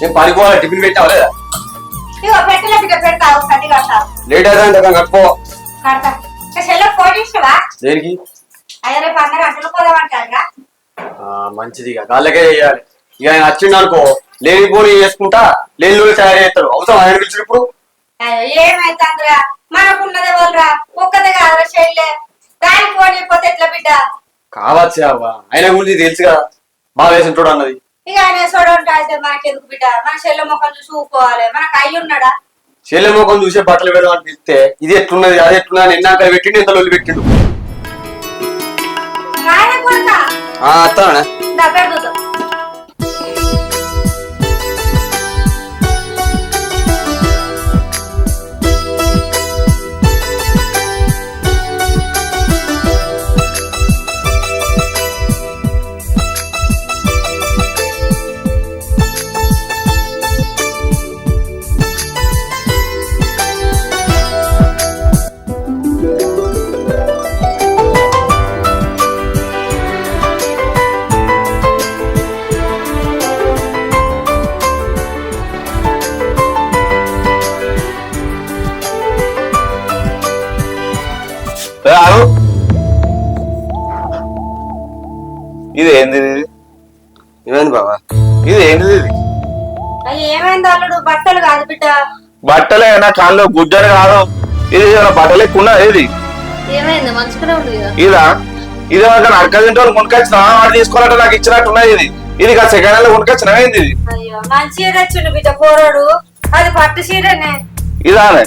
నేను పనిపోవాలి టిఫిన్ పెట్టావా లేదా? ఇగో పెడతా కడతా లేట్ అయితే కట్టుకో. కడతా. ఫోన్ దేనికి? అయ్యో రేపు అందరూ మంచిది ఇక. చేయాలి. ఇక ఆయన వచ్చిండు అనుకో లేని పోనీ చేసుకుంటా లేని లోని తయారు చేస్తాడు అవసరం ఆయన పిలిచి ఇప్పుడు. ఏమైతుందిరా? మనకున్నదే వాళ్ళరా ఒక్కదే కాదురా చెల్లె. దానికి ఫోన్ అయిపోతే ఎట్లా బిడ్డ? కావచ్చు అవ్వా. ఆయన గురించి తెలుసు కదా. బాగా వేసింటాడు అన్నది. ఇక ఆయన చూడండి అయితే మనకెందుకు బిడ్డ? మన చెల్లె ముఖం చూసి ఊకోవాలి మనకు అయ్యి ఉన్నాడా? చెల్లె ముఖం చూసే బట్టలు పెడదాం అనిపిస్తే ఇది ఎట్లున్నది? అది ఎట్లున్నది ఎన్నాక పెట్టిండు ఎంత లొల్లి పెట్టిండు. ఆయన ఇది ఏంది ఇది? ఏమైంది బాబా ఇది ఏంటిది ఇది? అయ్యి ఏమైంది అల్లుడు? బట్టలు కాదు బిడ్డ. బట్టలే నా కాళ్ళు గుడ్డలు కాదు. ఇది ఏమైనా బట్టలు ఎక్కువ ఉన్నది ఇది? ఏమైంది? మంచిగానే ఉంది కదా ఇదా? ఇది ఒక నడక తింటే కొనుకొచ్చిన వాడు తీసుకోవాలంటే నాకు ఇచ్చినట్టు ఉన్నది ఇది. ఇది కాదు సెకండ్ హ్యాండ్ కొనుకొచ్చిన ఏంది ఇది? అయ్యో మంచిగా తెచ్చిండు బిడ్డ కూరడు అది పట్టు చీరనే. ఇదానే.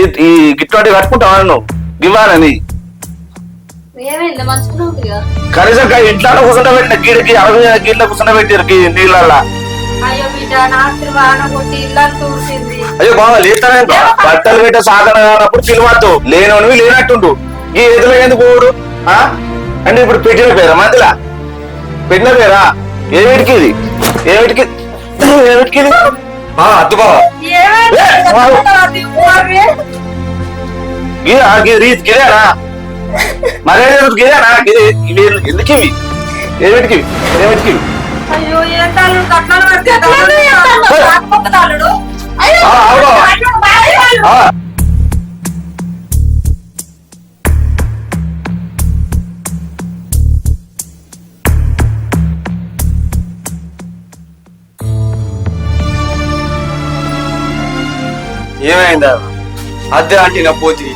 ఇది ఈ గిట్టుబాటు కట్టుకుంటావా నువ్వు? ఇవ్వాలని కనీసం ఇంట్లో కూర్చుంట పెట్టిన గీడకి అరవై గీళ్ళ కూర్చుంట పెట్టారు నీళ్ళల్లా? అయ్యో బిడ్డ రాత్రి వాన కొట్టి ఇల్లంతా ఊసింది అయ్యో బాగా లేతానే బట్టలు పెట్టే సాధన కానప్పుడు పిలవద్దు లేనోనివి లేనట్టుండు. ఈ ఎదురు ఎందుకు ఆ? అంటే ఇప్పుడు పెట్టిన పేరా మధ్యలో పెట్టిన పేరా? ఏమిటికి ఇది? ఏమిటికి ఏమిటికి ఇది? అద్దు బావా. ఏమైంది? ఏ, మరే ఇవి ఎందుకు ఇవి? ఏమిటికి? ఏమిటికి? అయ్యో ఏం తాళ్ళు కట్నాలు? పడితే తాళ్ళు ఏమైందా? అద్దె అంటే నా పోతి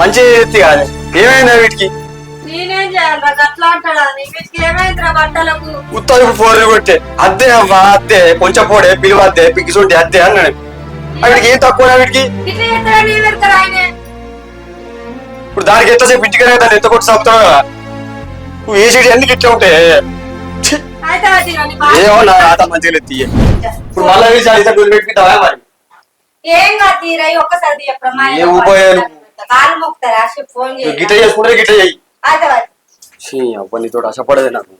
మంచిగా ఎత్తి కాదు ఏమైందా వీటికి? నేనేం చేయాలరా గట్లా అంటాడా నీ వీటికి ఏమైందిరా బట్టలకు? ఉత్తరం ఇప్పుడు ఫోన్లు కొట్టే అద్దె అవ్వా అద్దె కొంచెం పోడే పిలువ అద్దె పిగిసుంటే అద్దె అన్నాడు. వీటికి ఏం తక్కువ వీటికి? ఇట్లా చేస్తారా నీ పెడతారా ఆయనే. ఇప్పుడు దానికి ఎంతసేపు ఇంటికనే దాన్ని ఎంత కొట్టి చంపుతావు కదా నువ్వు ఏ సీట్ ఎందుకు ఇట్లా ఉంటే? ఛీ, అయితే అది నీ బాధ. ఏమో నా రాత మంచిగా తీయ. ఇప్పుడు మళ్ళీ వీసి అయితే గురి పెట్టుకుంటావా మరి? ఏం కాదు తీరా ఒక్కసారి చెప్పరా మా ఆయన ఏం ఉపయోగం? కాలు మొక్కుతారా చెప్పు ఫోన్ నువ్వు చేయి గిట్ట చేసుకుంటే గిట్ట చెయ్యి అయితే మరి. ఛీ, అబ్బా నీతో ఆశపడదే నాకు.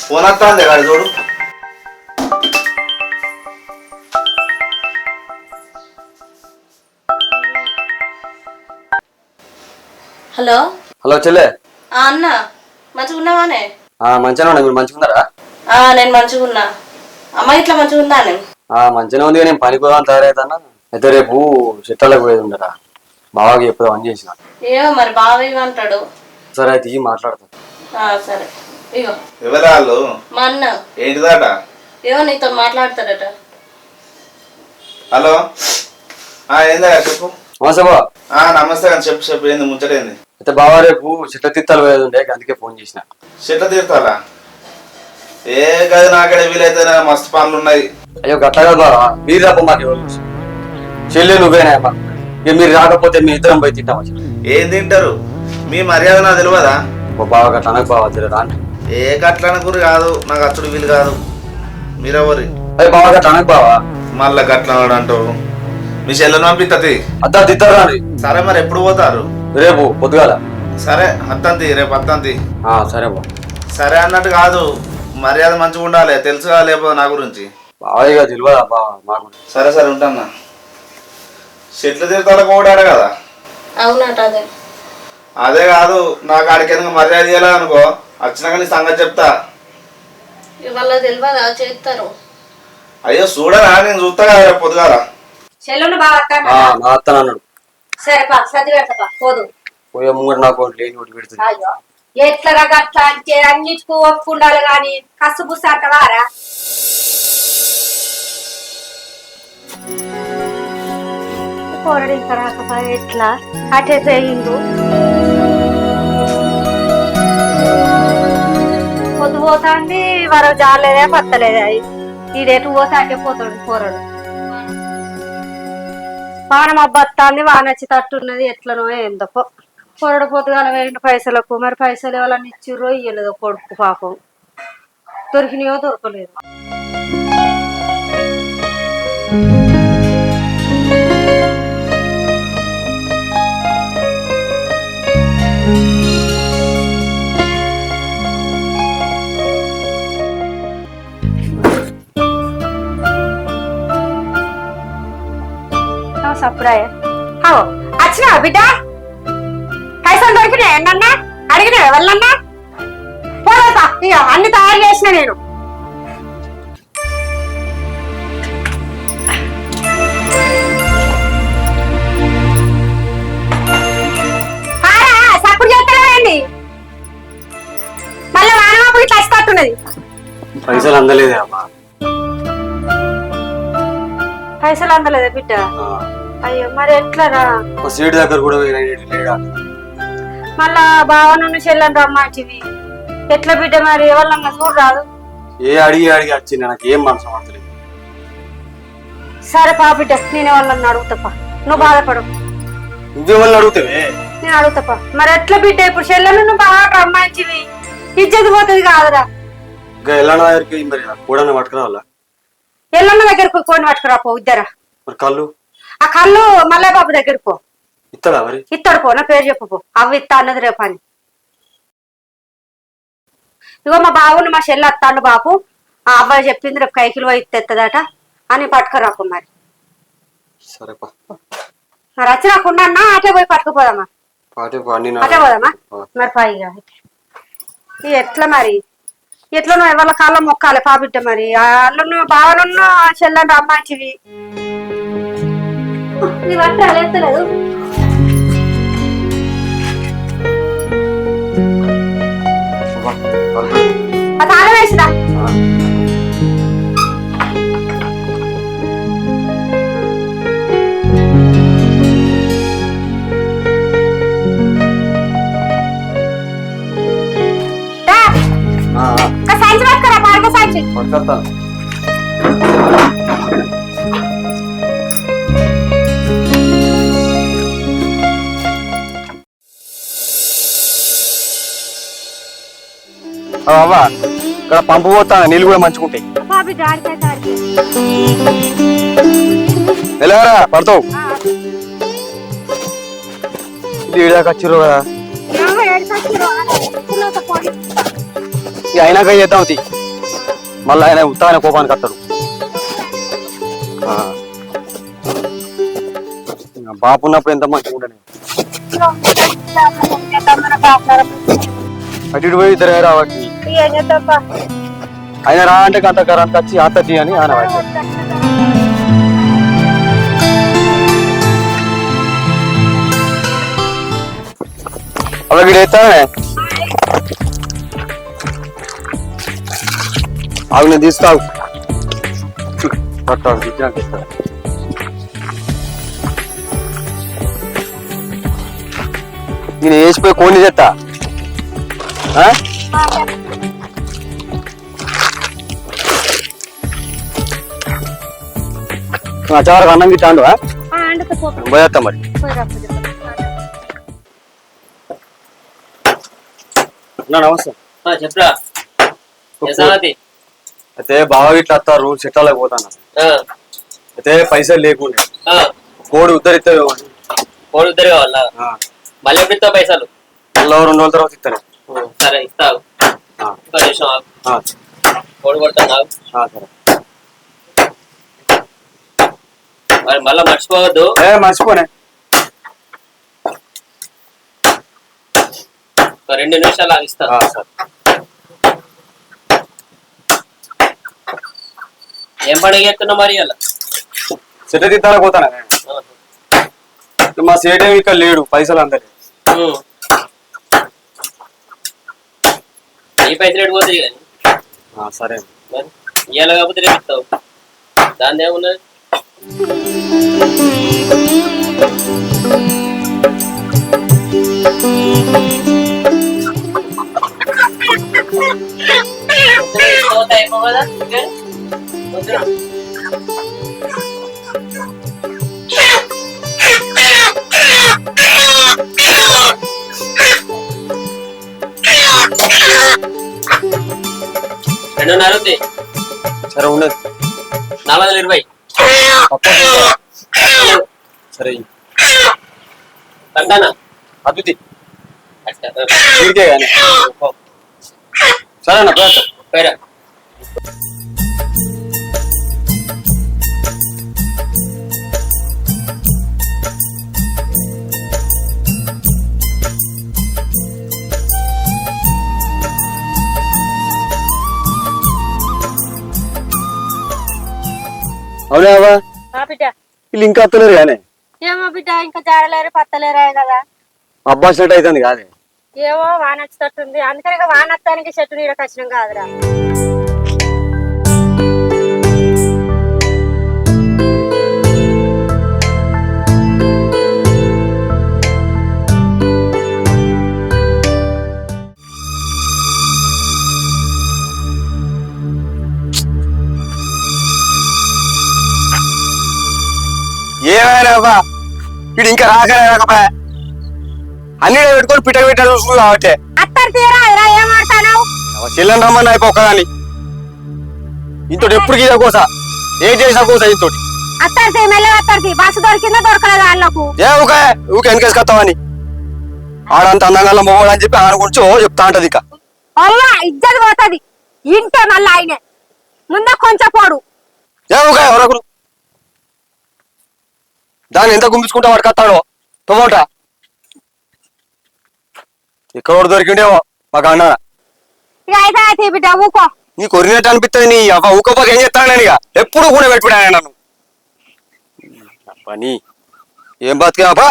ఫోన్ వస్తుంది కదా చూడు. హలో. హలో చెల్లె. ఆ అన్న మంచిగా ఉన్నావానే ఆ, మంచిగానే ఉన్నా. మీరు మంచిగా ఉన్నారా ఆ నేను మంచిగా ఉన్నా. అమ్మ ఇట్లా మంచిగా ఉందానే ఆ, మంచిగానే ఉంది నేను పనికి పోదాం తయారైతానా అయితే రేపు చిట్టాలకు పోయేది ఉండరా? బాగా చెప్పుదాం అని చేసిన. ఏమో మరి బాగా అంటాడు సరే అయితే మాట్లాడతాను ఆ సరే. ఇగో. ఎవరాళ్ళు మా అన్న. ఏంటిదాట? ఏమో నీతో మాట్లాడతాడట. హలో? ఆ ఏందా చెప్పు. నమస్తే బా ఆ నమస్తే అని చెప్పు చెప్పు ఏంది ముచ్చటేంది? అయితే బావా రేపు చిట్ట తిత్తాలు పోయేది ఉండే అందుకే ఫోన్ చేసిన. చెట్ల తీరుతాలా ఏ గది నాకడే వీలైతే మస్తు పనులు ఉన్నాయి. అయ్యో గట్టగా బావా మీరు తప్ప మాకు ఎవరు తెలుసు? చెల్లె నువ్వేనా ఇక మీరు రాకపోతే మీ ఇద్దరం పోయి తింటాం అసలు ఏం తింటారు? మీ మర్యాద నాకు తెలియదా? ఓ బావ అనకు బావా రాండి ఏ గట్ల గురి కాదు నాకు అచ్చుడు వీలు కాదు. మీరెవరి? అయ్యి బావ గట్ట అనకు బావా? మళ్ళా గట్ల అంటావు. మీ చెల్లెని పంపిస్తుంది అద్దా తిత్తారు సరే మరి ఎప్పుడు పోతారు? రేపు పొద్దుగాల. సరే అత్తంతి రేపు అత్తంతి ఆ, సరే బా సరే అన్నట్టు కాదు. మర్యాద మంచిగా ఉండాలి తెలుసుగా లేకపోతే నా గురించి. బావయ్య తెలియదా మాకు సరే సరే ఉంటాన్నా చెట్లు తీర్థాలకు ఓడాడు కదా? అవునట అదే అదే కాదు నాకు ఆడికి ఎందుకు మర్యాద ఇవ్వలేదు అనుకో వచ్చినాక నీ సంగతి చెప్తా. ఇవాళ తెలియదా? చేస్తారు. అయ్యో చూడరా నేను చూస్తా కదా పొద్దుగాల. చెల్లును బాగా ఆ, నా అత్తను అన్నాడు సరే పా సర్ది పెడతా పోదు. పోయే ముంగడు నాకు లేని ఒకటి పెడుతుంది. అయ్యో. ఎట్లరా గట్లా అంటే అన్నిటికీ ఒప్పుకుండాలి కానీ కసుబుస్సు అంటవారా పోరడు ఇంకా ఎట్లా? అటే చేయిండు? పొద్దు పోతాంది వరకు జాలేదే పత్తలేదే ఈడేటు పోతే అంటే పోతాడు కూరడు వానం అబ్బత్తాంది వానొచ్చి తట్టున్నది ఎట్లనో ఏందో పొరడు పొద్దుగాల వేయండి పైసలకు మరి పైసలు ఎవరన్నా ఇచ్చిర్రో ఇయ్యలేదో కొడుకు పాపం దొరికినాయో దొరకలేదు సప్పుడే వచ్చినా బిడ్డ పైసలు దొరికినాయి ఏంటన్నా? అడిగినా ఎవరినన్నా? పోతా ఇక అన్ని తయారు చేసిన నేను. పైసలు అందలేదే అమ్మా. పైసలు అందలేదా బిడ్డ? అయ్యో మరి ఎట్లరా? మా సీటు దగ్గర కూడా లేడా? మళ్ళా బావను చెల్లని రమ్మాంటివి ఎట్లా బిడ్డ మరి? ఎవరన్నా చూడరాదు? ఏ అడిగి అడిగి వచ్చింది? నాకు ఏం మనసు పడతలేదు. సరే పా బిడ్డ నేను ఎవరన్నా అడుగుతాపా. నువ్వు బాధపడు. నువ్వేమని అడుగుతావే? నేను అడుగుతాపా. మరి ఎట్లా బిడ్డ? ఇప్పుడు చెల్లెలు నువ్వు బాగా రమ్మాంటివి ఇజ్జత్ పోతుంది కాదురా. ఇంకా ఎల్లాన దగ్గరికి మరి కూడా పట్టుకురావాలా? ఎల్లన్న దగ్గరకు కొని పట్టుకురా పో ఇద్దరా. మరి కళ్ళు? ఆ కళ్ళు మల్లయ్య బాబు దగ్గరకు పో. ఇస్తాడా మరి? ఇస్తాడు పో నా పేరు చెప్పు పో. అవి ఇస్తా అన్నది రేపు అని. ఇగో మా బావును మా చెల్లి అత్తాడు బాపు. ఆ అబ్బాయి చెప్పింది రేపు కైకిలు పోయి తెత్తదట అని పట్టుకురాకు మరి. మరి వచ్చి నాకున్నా అటే పోయి పట్టుకుపోదామా? అటే పోదామా. మరి పైగా ఎట్లా మరి? ఎట్లా నువ్వు ఎవరి కాళ్ళ మొక్కాలి పాబిడ్డ మరి? వాళ్ళు బావలున్న చెల్లండి అమ్మాయిచివి నీ వంట ఎత్తలేదు తాళం వేసిరా. సంచి పట్టుకురా పాడక సంచి. పట్టుకొస్తాను అవ్వా? ఇక్కడ పంపు పోతాను నీళ్ళు కూడా మంచుకుంటాయి వెళ్ళారా పడతావు. ఇక అయినాక చేద్దాం తీ. మళ్ళీ ఆయన ఉత్తాన కోపానికి. ఇంకా బాపు ఉన్నప్పుడు ఎంత మంచిగా ఉండని. అటు పోయి ఇద్దరు రావాలి ఏం చేద్దాంపా? ఆయన రా అంటే గంట కరెంట్ వచ్చి అత్తది అని ఆయన వాడి అలా వీడు ఎత్తానే అవి నేను తీస్తావు పట్టాడు ఇచ్చినాక ఇస్తాను నేను వేసిపోయి కోని తెత్తా. చావరకు అన్నం అండుతా పో. పోయేస్తా మరి. నమస్తే. ఆ, చెప్పురా. అయితే బాగా ఇట్లా వస్తారు చెట్టాలకు పోతాను? అయితే పైసలు లేకుండా. ఆ, కోడి ఉద్దరిస్తే కోడి ఉద్దరు కావాలా? మళ్ళీ ఎప్పుడు ఇస్తావు పైసలు? మళ్ళీ రెండు రోజుల తర్వాత ఇస్తాను. సరే ఇస్తావు. కోడి కొడతాను సరే మరి మళ్ళా మర్చిపోవద్దు. ఏ మర్చిపోనే. ఒక రెండు నిమిషాలు ఆగి ఇస్తా ఆ, సరే. ఏం పండుగ చేస్తున్నావు మరి అలా చెట్టు పోతానే? మా సేట్ ఏమి ఇక్కడ లేడు పైసలు అందరి ఈ పైసలు ఎటు పోతాయి కానీ? సరే. ఇవాళ కాకపోతే రేపు ఇస్తావు. దాని ఏమున్నది? రెండున్నర అవుతాయి సరే ఉండదు. నాలుగు వందల ఇరవై. సరే కట్టానా అద్భుతి వీడికే కానీ సరే అన్న పోయేస్తా. పేరా అవునా అవ్వ? ఆ బిడ్డ వీళ్ళు ఇంకా వస్తలేరు కానీ ఏమో బిడ్డ ఇంకా జాడలేరు పత్తలేరా కదా అబ్బా సెట్ అవుతుంది కాదే. ఏమో వాన వచ్చేటట్టుంది అందుకని వాన వస్తానికి చెట్టు నీడ కష్టం కాదురా. అవ్వా వీడు ఇంకా రాకపోయా? అన్ని పెట్టుకొని పిట్ట పెట్ట చూసుకుని కాబట్టి చెల్లెని రమ్మని అయిపో ఒక్కదాని ఇంతటి ఎప్పుడు గీద కోస? ఏం చేసినా కోస ఇంతటి? మెల్లగా బస్సు దొరికిందో దొరకలేదు వాళ్ళకు? ఏ ఊకే ఊకే వెనకేసుకొస్తావని ఆడంత అందంగా మొగోడు అని చెప్పి ఆయన గురించి ఓ చెప్తా ఇక. ఇజ్జత్ పోతుంది. ఇంటే మళ్ళీ ఆయనే. ముందే కొంచెం పోడు. ఏ ఊకే ఎవరొకరు దాన్ని ఎంత గుంపించుకుంటా వాడు కత్తాడో టొమాటా. ఇక్కడ ఒకడు దొరికిండేమో మాకు అన్న. బిడ్డ ఊకో. నీ కొరినట్టు అనిపిస్తుంది నీ అవ్వ. ఊకపోక ఏం చెప్తాను ఇక. ఎప్పుడు కూడా పెట్టుకున్నా నన్ను. పని ఏం బతికా అబ్బా?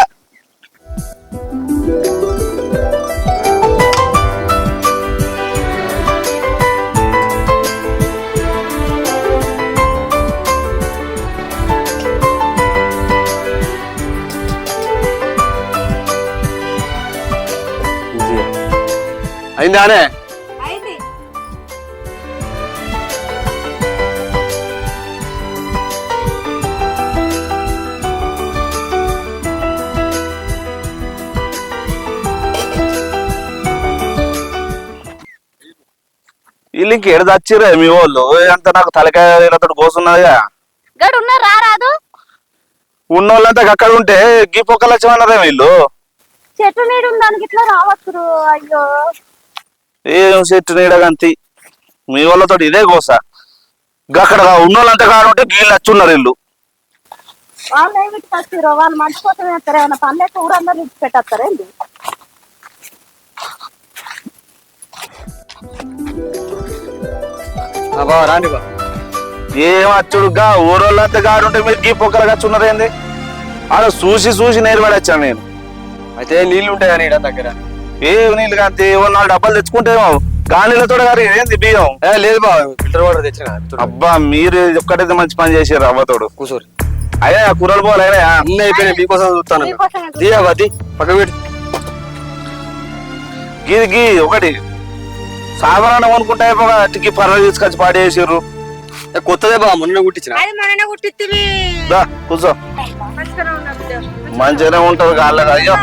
అయిందానే వీళ్ళు ఇంక ఏడు తెచ్చిరే మీ వాళ్ళు? అంత నాకు తలకాయ కోసున్నదిగా గడు ఉన్నా రారాదు? ఉన్నోళ్ళంతా అక్కడ ఉంటే గీ పొక్కలు వచ్చమన్నారే వీళ్ళు? చెట్టు నీడు దానికి ఇట్లా రావచ్చు అయ్యో. ఏం చెట్టు నీడగంతి మీ వాళ్ళతో ఇదే కోస అక్కడ ఉన్నోళ్ళంతా కాడుంటే గీళ్ళు వచ్చున్నారు వీళ్ళు. వాళ్ళు ఏమి వస్తారు వాళ్ళు వేస్తారు ఏమైనా పనులు ఊరందరూ రాండి బా ఏం వచ్చుడుగా ఊరోళ్ళంతా కాడుంటే మీరు గీ పొక్కలు వచ్చున్నారేంది ఆడ చూసి చూసి నేర్పడొచ్చాను నేను? అయితే నీళ్ళు ఉంటాయి కానీ ఈడ దగ్గర? ఏ నీళ్ళు కాంతి ఓ నాలుగు డబ్బాలు తెచ్చుకుంటేమో గాలిలతో గారి ఏంది బియ్యం? ఏ లేదు బా ఫిల్టర్ వాటర్ తెచ్చిన అబ్బా మీరు ఒక్కటైతే మంచి పని చేసారు అవ్వతోడు కూర్చోరు అయ్యా కూరలు పోవాలి అయినా అన్నీ అయిపోయినాయి మీకోసం చూస్తాను. దియా పక్క పెట్టి. గీ గీ ఒకటి. సాధారణ అనుకుంటే టిక్కి పర్ర తీసుకొచ్చి పాడేసారు కొత్తదే బా మొన్న కుట్టించిన. కూర్చో. మంచిగానే ఉంటది కాలేదు అయ్యో.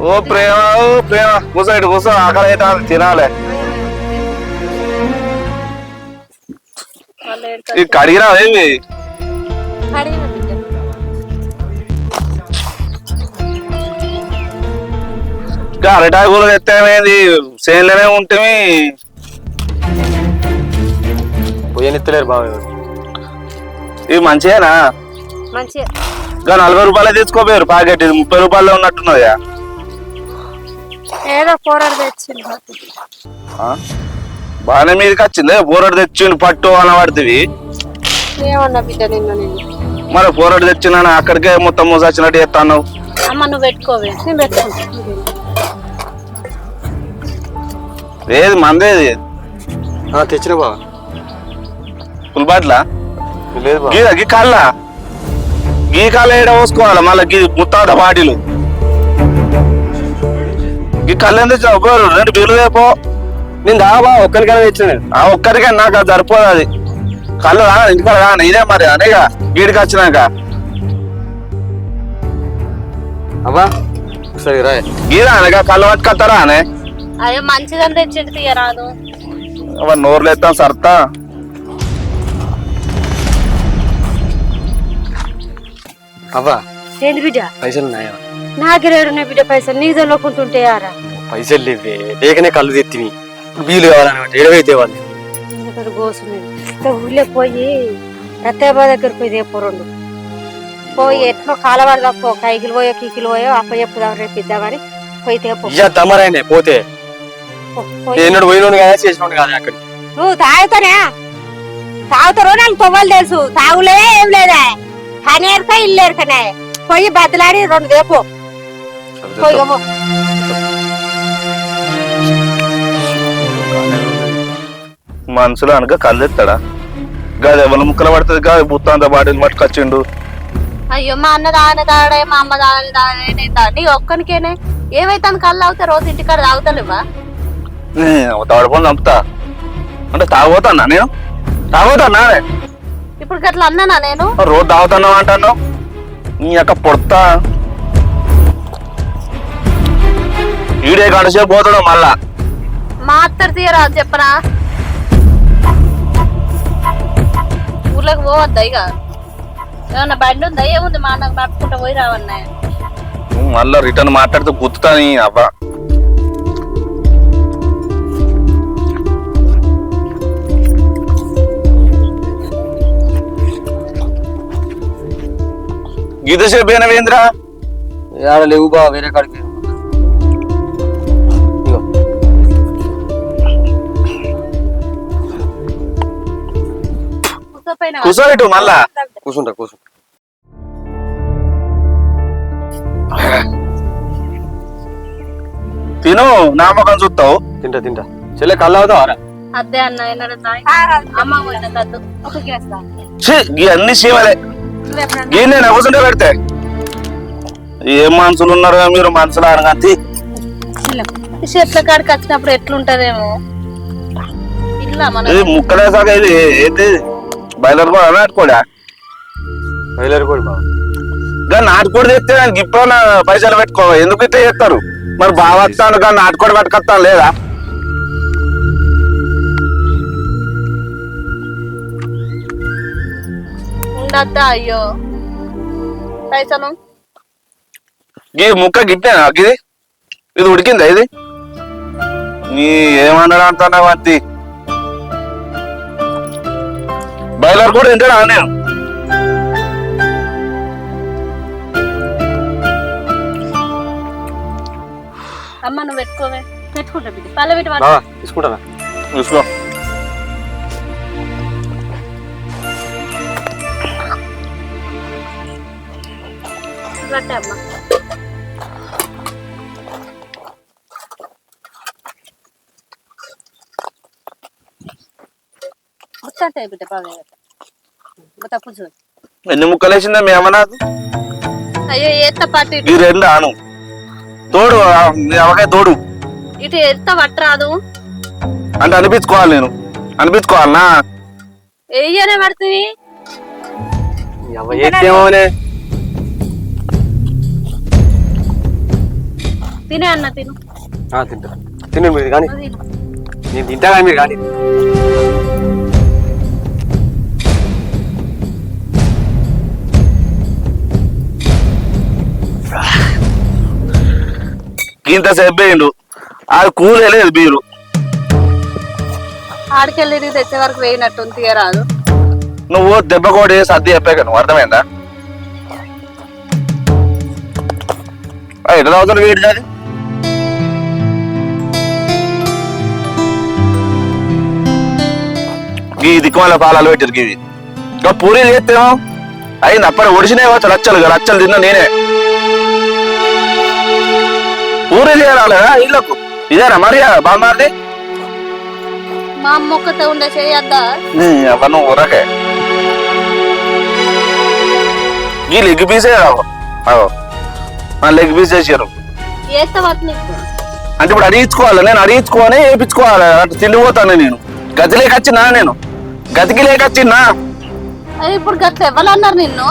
ఓ ప్రేమ ఓ ప్రేమ. కూర్చో ఇటు కూర్చో ఆకలి అయితే తినాలి. ఇది కడిగినా ఏమి? ఇంకా అరటాకులు ఎత్తేమేది చేనులోనే ఉంటే పోయనిత్తలేరు బావ ఇవి మంచిదేనా మంచిగా నలభై రూపాయలే తీసుకోపోయారు. ప్యాకెట్ ఇది ముప్పై రూపాయలు ఉన్నట్టున్నదా ఏదో తెచ్చింది బాగానే మీదకి వచ్చింది? పోరడు తెచ్చిండు పట్టు అని పడుతుంది ఏమన్నా బిడ్డ నిన్ను నిన్ను మరి పోరడు తెచ్చిన అక్కడికే మొత్తం మోసొచ్చినట్టు చేస్తాను అమ్మ నువ్వు పెట్టుకోవే. నేను పెట్టుకుంటా. ఏది మందేది తెచ్చిన బావ. ఫుల్ బాట్ల? గీ గీ కళ్ళ? గీ కళ్ళ ఏడ పోసుకోవాలి? మళ్ళీ గీ ముత్తాత బాటిలు. ఈ కళ్ళు ఎందుకు చెప్పారు రెండు బిర్లు లేపో. నేను దాబా ఒక్కరికైనా తెచ్చిన. ఆ ఒక్కరికే నాకు అది సరిపోదు అది. కళ్ళు రా ఇంటికాడ రా ఇదే మరి అనేగా గీడికి వచ్చినాక. అబ్బా సరే రాయ్. గీరా అనగా కళ్ళు పట్టుకొస్తారా అనే? అయ్యో మంచిదని తెచ్చిండు తీయరాదు. అవ్వ నోరులు ఎత్తాం సర్తా. అవ్వా. ఏంది బిడ్డ? పైసలు ఉన్నాయా? నాగిరేడునే బిడ్డ పైసలు తెలియకుంటుంటే యారా పైసలు లేవే లేకనే కళ్ళు తెత్తివి. బీలు కావాలన్నమాట ఏడవైతే వాళ్ళు కోసున్నది ఊళ్ళో పోయి దగ్గర పోయి రేపు రెండు పోయి ఎట్లో కాలవాడు తప్పో కైకిలు పోయో కీకిలు పోయో అప్ప చెప్పుదాం రేపు ఇద్దామని పోయి తమరైనా పోతే. ఎన్నడు పోయినోడు కదా చేసినోడు కదా అక్కడ నువ్వు తాగుతానే? తాగుతారో నాకు తొవ్వలు తెలుసు. తాగులేదే ఏం లేదా. పని ఎరక ఇల్లు ఎరకనే పోయి బద్దలాడి రెండు రేపు మనుషులు అనగా కళ్ళు ఎత్తాడా గది ఎవరి ముక్కలు పడుతుంది గా బుత్తాంత బాటిల్ పట్టుకొచ్చిండు అయ్యో మా అన్న తాగనే తాగడే మా అమ్మ తాగనే తాగడే నేను తా నీ ఒక్కనికేనే ఏమైతే కళ్ళు తాగుతా రోజు ఇంటికాడ తాగుతలేవా తాడుకొని చంపుతా అంటే తాగబోతానా నేను తాగబోతానా ఇప్పుడు గట్లా అన్నానా నేను రోజు తాగుతున్నావు అంటాను నీ యొక్క పొడతా ఈడే గడిసేపు పోతాడు మళ్ళా. మా అత్తరు తీయరా చెప్పనా? ఊర్లోకి పోవద్దా ఇక? ఏమన్నా బండి ఉందా? ఏముంది? మా అన్నకు నడుచుకుంటా పోయి రావన్నా. నువ్వు మళ్ళా రిటర్న్ మాట్లాడితే గుర్తుతా నీ అబ్బా గీత సేపు వేంద్ర ఆడ లేవు బా వేరే కాడికి. కూర్చోపోయినా కూర్చో ఇటు మళ్ళా. కూర్చుంటా కూర్చుంటా. తిను నామకం చూస్తావు. తింటా తింటా. చెల్లె కళ్ళు అవుతావారా అదే అన్న సీమలే. నువ్వు ఎప్పుడన్నా గీ నేను కూర్చుంటే పెడితే. ఏం మనుషులు ఉన్నారు మీరు మనుషులు అనగంతి చెట్ల కాడికి వచ్చినప్పుడు ఎట్లుంటదేమో. ఇల్లా మన ఇది ముక్కలేసాక ఇది ఏంటి? బయలుదేరి కూడా నాటుకోడా బయలుదేరి కూడా కానీ నాటుకోడి తెస్తే దానికి ఇప్పుడు పైసలు పెట్టుకో ఎందుకు ఇట్లా చేస్తారు? మరి బాగా వస్తాను కానీ నాటుకోడి పట్టుకొస్తాను లేదా? ఉండద్దా అయ్యో? పైసలు? ఈ ముక్క గిట్టేనా ఇది ఇది ఉడికిందా ఇది? నీ ఏమన్నా అంటున్నావు అంతి బయలుదేరి కూడా తింటాడా నేను అమ్మ నువ్వు పెట్టుకోవే. పెట్టుకుంటా బిడ్డ. పల్లె పెట్టి బావా తీసుకుంటానా చూసుకో పట్టే అమ్మ. వచ్చాటే బిడ్డ పల్లె తప్పు చూడు. ఎన్ని ముక్కలు వేసిందా మీ అమ్మ నాకు అయ్యో ఎత్త పట్టు ఇటు? ఈ రెండు ఆను తోడు అవకాయ తోడు. ఇటు ఎత్త పట్టరాదు అంటే అనిపించుకోవాలి నేను. అనిపించుకోవాలనా? వెయ్యనే పడుతుంది. ఏమోనే తినే అన్న తిను. ఆ, తింటా. తిను మీరు కానీ. నేను తింటా కానీ మీరు కానీ. ఇంతసేపు పోయిండు. అది కూలే లేదు బీరు ఆడికెళ్ళి తెచ్చే వరకు వేయినట్టు తీయరాదు నువ్వు దెబ్బ కొడి సర్ది చెప్పాక నువ్వు అర్థమైందా? ఎట్లా తాగుతాడు వీడి అది ఈ దిక్కుమాల పాలాలు పెట్టారు ఇవి ఇంకా పూరీలు చేస్తేమో అయింది అప్పటి ఒడిసినాయి లచ్చలు లచ్చలు తిన్నా నేనే. పూరీలు చేయాలా ఇళ్ళకు? ఇదేనా మరి బాగున్నాది మా అమ్మ ఒక్కతే ఉండే చేయద్దా? అవన్నీ ఊరకే. ఈ లెగ్ పీసే రావు లెగ్ పీస్ చేసారు అంటే ఇప్పుడు అడిగించుకోవాలి నేను అడిగించుకొని వేయించుకోవాలి అంటే తిండిపోతాను నేను. గతి లేకొచ్చినా నేను? గతికి అయ్యి ఇప్పుడు గట్ల ఇవ్వాలన్నారు నిన్ను?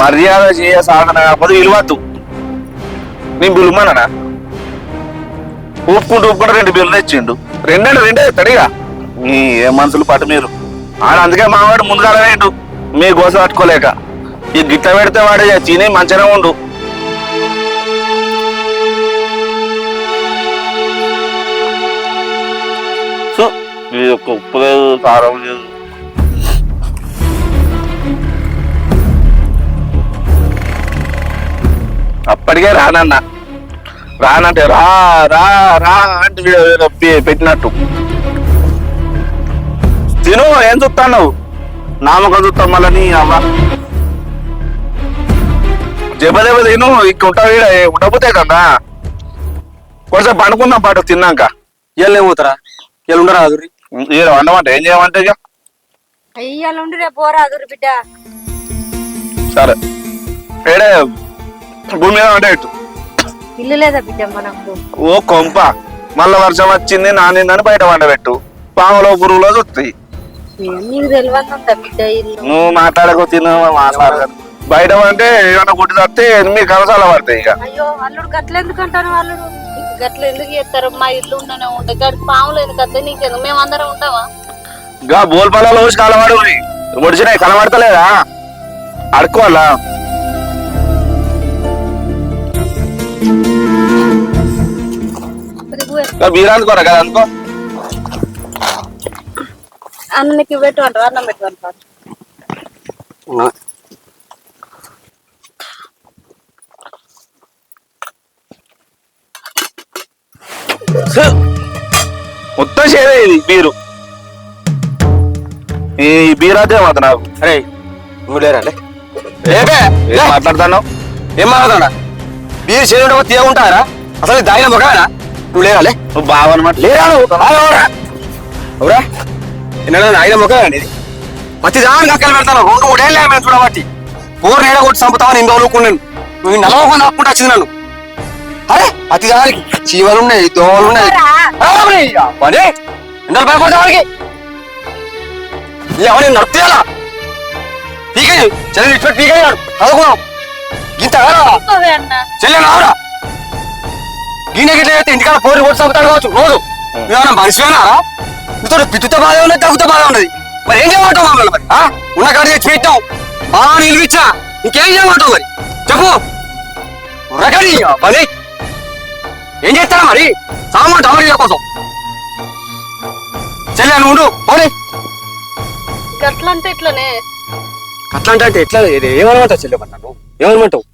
మర్యాద చేయ సాధన కాకపోతే విలువద్దు నేను బిలుమన్నా ఊపుకుంటూ ఊపుకుంటూ రెండు బిల్లు తెచ్చిండు. రెండంటే రెండే తడిగా? ఈ ఏ మనుషులు పట్టు మీరు. ఆడ అందుకే మావాడు ముందుగా వేయండు మీ గోస పట్టుకోలేక. ఈ గిట్ట పెడితే వాడే తిని మంచిగానే ఉండు. సో ఇది ఒక ఉప్పు లేదు కారం లేదు. అప్పటికే రానన్న. రానంటే రా రా రా అంటే పెట్టినట్టు. తిను ఏం చూస్తావు నామకం చూస్తాం మళ్ళీ నీ అవ్వ దెబ్బ దెబ్బ తిను ఇక్కడ ఉంటా వీడ ఉండకపోతే కదా కొంచెం పండుకుందాం పాటు తిన్నాక. ఇవాళ ఏమవుతారా ఇవాళ ఉండరా అదురి? వండమంటే ఏం చేయమంటే ఇక అయ్యాలు ఉండి రేపు పోరాదురు బిడ్డ. సరే. ఏడే భూమి మీద వండే పెట్టు ఇల్లు లేదా బిడ్డ మనకు? ఓ కొంప మళ్ళా వర్షం వచ్చింది నానిందని బయట వండబెట్టు పాములో పురుగులో చూస్తాయి ఏం నీకు తెలియదు ఉందా బిడ్డ ఇల్లు? నువ్వు మాట్లాడకు తిను మాట్లాడదు బయట అంటే ఏమైనా గుడ్డి తప్పితే మీ కలసాల పడతాయి ఇక. అయ్యో అల్లుడు గట్ల ఎందుకు అంటాను అల్లుడు? నీకు గట్ల ఎందుకు చేస్తారు? మా ఇల్లు ఉండనే ఉండే గడి పాములు ఎందుకు అత్తే నీకెందుకు? మేమందరం ఉంటావా ఇంకా బోల్పల్లలో వచ్చి కలవాడు ఒడిచినాయి కనబడతలేదా? అడుకోవాలా బీర్ అందుకోరా కదా అందుకో అన్న నీకు పెట్టు అంటారు అన్నం పెట్టు అంటారు ఛ్! మొత్తం చేదే ఇది బీరు. ఈ బీర్ అదే మాట నాకు. అరే నువ్వు లేరా లే. లేపే ఏం మాట్లాడతాను ఏం మాట్లాడా బీరు చేయడం తీయకుంటారా అసలు దాగిన మొక్కనా నువ్వు లేరా లే? నువ్వు బావనమాట లేరా నువ్వు? బాగా అవురా ఎన్నడన్నా ఆయన మొక్క ఇది ప్రతి దాని కక్కలు పెడతాను. రెండు మూడేళ్ళు మేము చూడబట్టి ఊరు నీడ కొట్టి చంపుతామని ఇన్ని రోజులుకున్నాను నువ్వు నలవకుండా ఆపుకుంటూ వచ్చింది నన్ను. అరే ప్రతి దానికి చీవలు ఉన్నాయి దోమలు ఉన్నాయి పని ఎండలు భయపడ్డా వాడికి ఎవరి నడుపుతేలా పీకే చెల్లి ఇటు పీకే చదువుకున్నాం అన్న. చెల్లె రావురా? గిన్నె గిట్ల అయితే ఇంటికాడ పోరి కొట్టి చంపుతాడు కావచ్చు. రోజు. ఏమన్నా మనిషివేనా నీతో పిట్టుతో బాధ ఉన్నది తగ్గుతో బాధ ఉన్నది. మరి ఏం చేయమంటావు మమ్మల్ని మరి ఆ? ఉన్న కాడ తెచ్చి పెట్టావు బాగా నిలిపించా ఇంకేం చేయమంటావు మరి? చెప్పు. ఉరకని పని ఏం చేస్తారా మరి? సామంటావు మరి కోసం. చెల్లె నువ్వు ఉండు, పోనీ. గట్ల అంటే ఇట్లనే. అట్లా అంటే ఎట్లా? ఏమనమంటావు చెల్లెమన్నాను ఏమనమంటావు?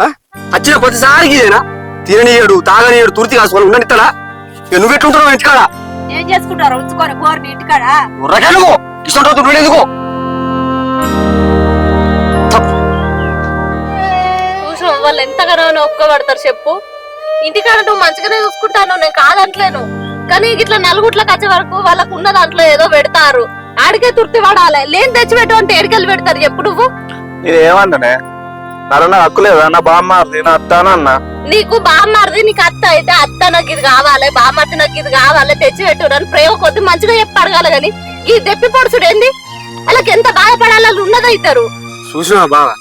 ఆ? వచ్చిన ప్రతిసారికి ఇదేనా? తిననీయడు తాగనీయడు తుర్తి కాసుకొని ఉండనిస్తాడా ఇక నువ్వెట్లుంటున్నావు ఇంటికాడ? ఏం చేసుకుంటారు? ఉంచుకొని పోరు ఇంటికాడ? ఉర్రకెళ్ళుకో ఇష్టం రోజు ఎందుకో? చూసిన వాళ్ళు ఎంతగానో ఒక్కబడతారు చెప్పు. ఇంటికాడ నువ్వు మంచిగానే చూసుకుంటాను నేను కాదంటలేను. కానీ ఇట్లా నలుగుట్లకు వచ్చే వరకు వాళ్ళకు ఉన్న దాంట్లో ఏదో పెడతారు. ఆడికే తుర్తి పడాలి. లేని తెచ్చి పెట్టు అంటే ఎడికెళ్ళి పెడతారు. చెప్పు నువ్వు. నేను ఏమంటానే నరన్న హక్కు లేదా నా బామ్మ నేను అత్తానన్న నీకు బామ్మారిది నీకు అత్త అయితే అత్త నాకు ఇది కావాలి బామ్మర్ది నాకు ఇది కావాలి తెచ్చి పెట్టు అని ప్రేమ కొద్ది మంచిగా చెప్పి అడగాలి కానీ ఈ దెప్పి పొడుచుడు ఏంది? వాళ్ళకి ఎంత బాధపడాలి వాళ్ళు ఉన్నదైతారు చూసినా బావా?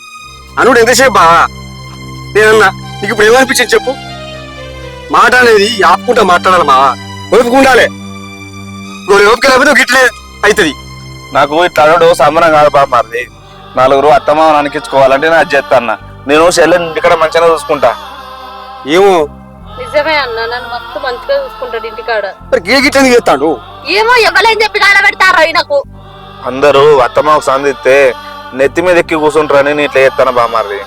అనుడు ఎంతసేపు బావా? నేనన్నా నీకు ఇప్పుడు ఏమనిపించింది చెప్పు? మాట అనేది ఆపుకుంటా మాట్లాడాలి మావా. ఓపుకుండాలి నువ్వు ఓపిక లేకపోతే గిట్లే అవుతుంది. నాకు తనుడు సంబరం కాదు బామ్మది నలుగురు అత్తమామని అనిపించుకోవాలంటే నేను అది చేస్తాను నేను చెల్లెని ఇక్కడ మంచిగా చూసుకుంటా. ఏమో? నిజమే అన్న నన్ను మస్తు మంచిగా చూసుకుంటాడు ఇంటికాడ. చేస్తాడు ఏమో ఎవరైనా చెప్పి ఆయనకు. అందరూ అత్తమాకు సందిస్తే నెత్తి మీద ఎక్కి కూర్చుంటారని నేను ఇట్లా చేస్తాను బామ్మారి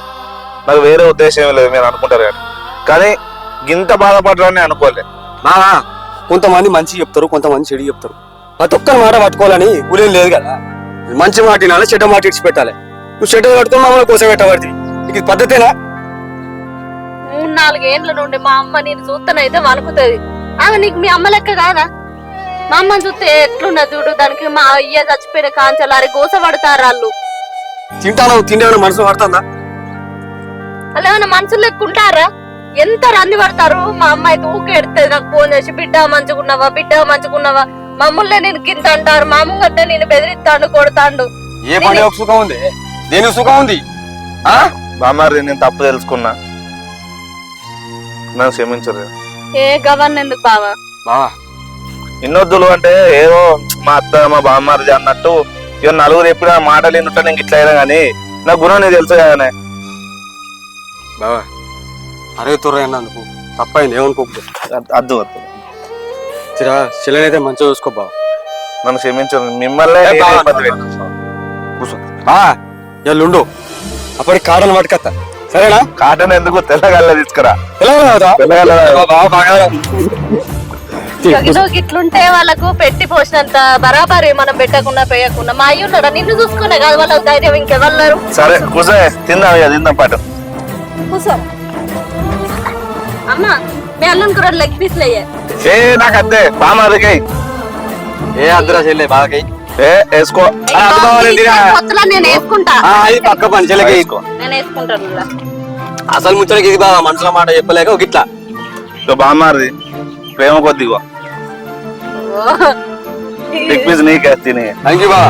నాకు వేరే ఉద్దేశం ఏం లేదు మీరు అనుకుంటారు కానీ. కానీ గింత బాధపడరని అనుకోలే. కొంతమంది మంచి చెప్తారు కొంతమంది చెడు చెప్తారు. ప్రతి ఒక్కరి మాట పట్టుకోవాలని ఊరేం లేదు కదా. మంచి మాట వినాలి చెడ్డ మాట ఇచ్చి పెట్టాలి నువ్వు చెడ్డ పట్టుకుని మమ్మల్ని కోసం పెట్టబడి ఇది పద్ధతేనా? మూడు నాలుగు ఏండ్ల నుండి మా అమ్మ నేను చూస్తానైతే వణుకుతుంది. ఆమె నీకు మీ అమ్మ లెక్క కాదా? మా అమ్మని చూస్తే ఎట్లున్నా చూడు దానికి మా అయ్య చచ్చిపోయిన కాంచలారి గోస పడతారు వాళ్ళు. తింటాను తిండే మనసు పడుతుందా? వాళ్ళు ఏమైనా మనుషులు లెక్కుంటారా? ఎంత రంది పడతారు? మా అమ్మ అయితే నాకు ఫోన్ చేసి బిడ్డ మంచుకున్నావా బిడ్డ మంచుకున్నావా మమ్మల్ని నేను కింద అంటారు మా అమ్మ కంటే నేను బెదిరిస్తాడు కొడతాండు. ఏ పని ఒక సుఖం ఉంది? దేనికి సుఖం ఉంది? ఆ? బామ్మారి నేను తప్పు తెలుసుకున్నా. నన్ను క్షమించరు. ఏ గవర్న ఎందుకు బావా? బావా. ఇన్నొద్దులు అంటే ఏదో మా అత్త మా బామ్మారిది అన్నట్టు ఇక నలుగురు ఎప్పుడు ఆ మాటలు ఎన్నుంటే నేను ఇట్లా అయినా కానీ నా గుణం నీకు తెలుసు కదనే. బావా అరే తుర్ర అన్నందుకు తప్పైంది ఏమనుకోకు. అద్దు వద్దు చిరా చెల్లెనైతే మంచిగా చూసుకో బావా నన్ను క్షమించరు మిమ్మల్ని. కూర్చో. బావా ఎల్లుండు అప్పటికి కాడను పట్టుకత్తా. సరేనా? కాటన్ ఎందుకు? తెల్లగల్ల తీసుకురా. ఇట్లుంటే వాళ్ళకు పెట్టి పోసినంత బరాబరి మనం పెట్టకుండా పేయకుండా. మా అయ్య ఉన్నాడా? నిన్ను చూసుకునే కాదు వాళ్ళ ధైర్యం ఇంకెవరు సరే కూర్చో. తిందాం తిందాం పాటు. కూర్చో. అమ్మా. మీ అల్లునికి రెండు లెగ్ పీస్లు అయ్యాయి ఏ నాకు అంతే బామ్మారికి ఏ అద్దరా చెల్లె బాగా ఏ వేసుకో ఆ, అది కావాలి, తినా. కొత్తలా నేను వేసుకుంటా అది పక్క పని చెల్లెకి వేసుకో నేను వేసుకుంటాను ఇలా. అసలు ముచ్చలకి ఇది బాగా మనసులో మాట చెప్పలేక ఒక ఇట్లా ఇక బామ్మారిది ప్రేమ కొద్దిగో ఓ. బిగ్ పీస్ నీకే తిని థ్యాంక్ యూ బావా